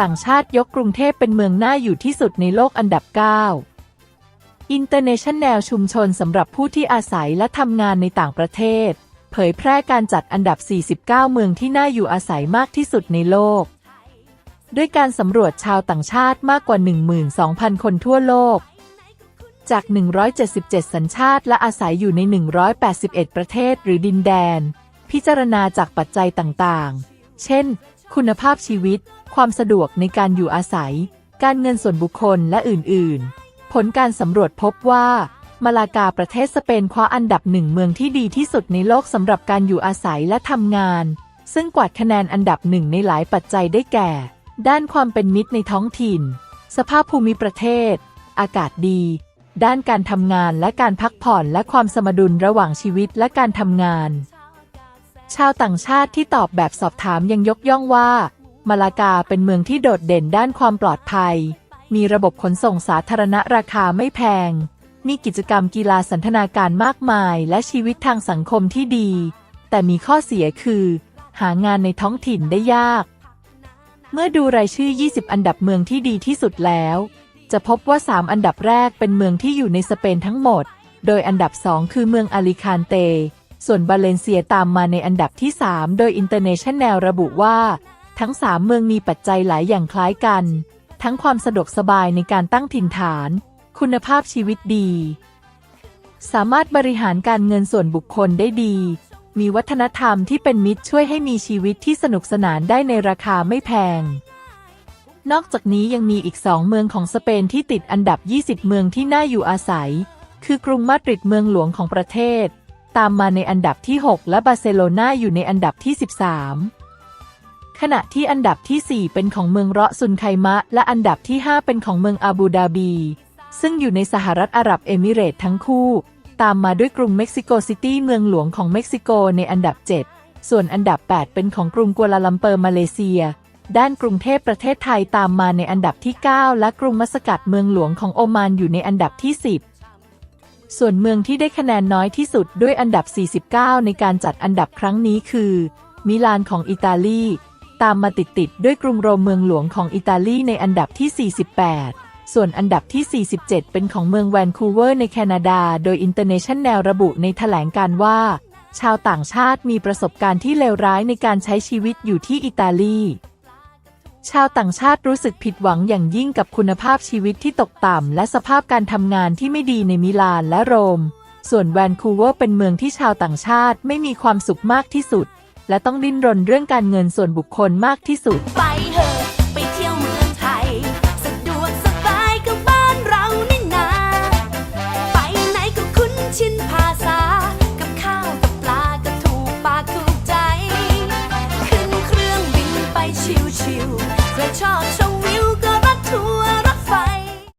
ต่างชาติยกกรุงเทพเป็นเมืองน่าอยู่ที่สุดในโลกอันดับ 9 International ชุมชนสำหรับผู้ที่อาศัยและทำงานในต่างประเทศ เผยแพร่การจัดอันดับ 49 เมืองที่น่าอยู่อาศัยมากที่สุดในโลก ด้วยการสำรวจชาวต่างชาติมากกว่า 12,000 คนทั่วโลก จาก 177 สัญชาติและอาศัยอยู่ใน 181 ประเทศหรือดินแดน พิจารณาจากปัจจัยต่างๆ เช่น คุณภาพชีวิต ความสะดวกในการอยู่อาศัย การเงินส่วนบุคคลและอื่น ๆ ผลการสำรวจพบว่า มาลากาประเทศสเปนคว้าอันดับหนึ่งเมืองที่ดีที่สุดในโลกสำหรับการอยู่อาศัยและทำงาน ซึ่งกวาดคะแนนอันดับหนึ่งในหลายปัจจัยได้แก่ ด้านความเป็นมิตรในท้องถิ่น สภาพภูมิประเทศ อากาศดี ด้านการทำงานและการพักผ่อนและความสมดุลระหว่างชีวิตและการทำงาน ชาวต่างชาติที่ตอบแบบสอบถามยังยกย่องว่า มาลากาเป็นเมืองที่โดดเด่นด้านความปลอดภัย มีระบบขนส่งสาธารณะราคาไม่แพง มีกิจกรรมกีฬาสันทนาการมากมาย และชีวิตทางสังคมที่ดี แต่มีข้อเสียคือ หางานในท้องถิ่นได้ยาก เมื่อดูรายชื่อ 20 อันดับเมืองที่ดีที่สุดแล้ว จะพบว่า 3 อันดับแรกเป็นเมืองที่อยู่ในสเปนทั้งหมด โดยอันดับ 2 คือเมืองอาลิคานเต ส่วนบาเลนเซียตามมาในอันดับที่ 3 โดย International ระบุว่า ทั้ง 3 เมืองมีปัจจัยหลายอย่างคล้ายกัน ทั้งความสะดวกสบายในการตั้งถิ่นฐาน คุณภาพชีวิตดี สามารถบริหารการเงินส่วนบุคคลได้ดี มีวัฒนธรรมที่เป็นมิตรช่วยให้มีชีวิตที่สนุกสนานได้ในราคาไม่แพงนอกจากนี้ยังมีอีกสองเมืองของสเปนที่ติดอันดับ 20 เมืองที่น่าอยู่อาศัย คือกรุงมาดริดเมืองหลวงของประเทศ ตามมาในอันดับที่ 6 และบาร์เซโลนาอยู่ในอันดับที่ 13 ขณะที่อันดับที่ 4 เป็นของเมืองเราะซุนไคมะ และอันดับที่ 5 เป็นของเมืองอาบูดาบี ซึ่งอยู่ในสหรัฐอาหรับเอมิเรต์ทั้งคู่ ตามมาด้วยกรุงเม็กซิโกซิตี้เมืองหลวงของเม็กซิโกในอันดับ 7 ส่วนอันดับ 8 เป็นของกรุงกัวลาลัมเปอร์มาเลเซีย ด้านกรุงเทพประเทศไทยตามมาในอันดับที่ 9 และกรุงมัสกัดเมืองหลวงของโอมานอยู่ในอันดับที่ 10 ส่วนเมืองที่ได้คะแนนน้อยที่สุดด้วยอันดับ 49 ในการจัดอันดับครั้งนี้คือ มิลานของอิตาลี ตามมาติดๆด้วยกรุงโรมเมืองหลวงของอิตาลีในอันดับที่ 48 ส่วนอันดับที่ 47 เป็นของเมืองแวนคูเวอร์ในแคนาดา โดย International ระบุในแถลงการว่า ชาวต่างชาติมีประสบการณ์ที่เลวร้ายในการใช้ชีวิตอยู่ที่อิตาลี ชาวต่างชาติรู้สึกผิดหวังอย่างยิ่งกับคุณภาพชีวิตที่ตกต่ำและสภาพการทำงานที่ไม่ดีในมิลานและโรม ส่วนแวนคูเวอร์เป็นเมืองที่ชาวต่างชาติไม่มีความสุขมากที่สุด และต้องดิ้นรนเรื่องการเงินส่วนบุคคลมากที่สุด ไปเหอะ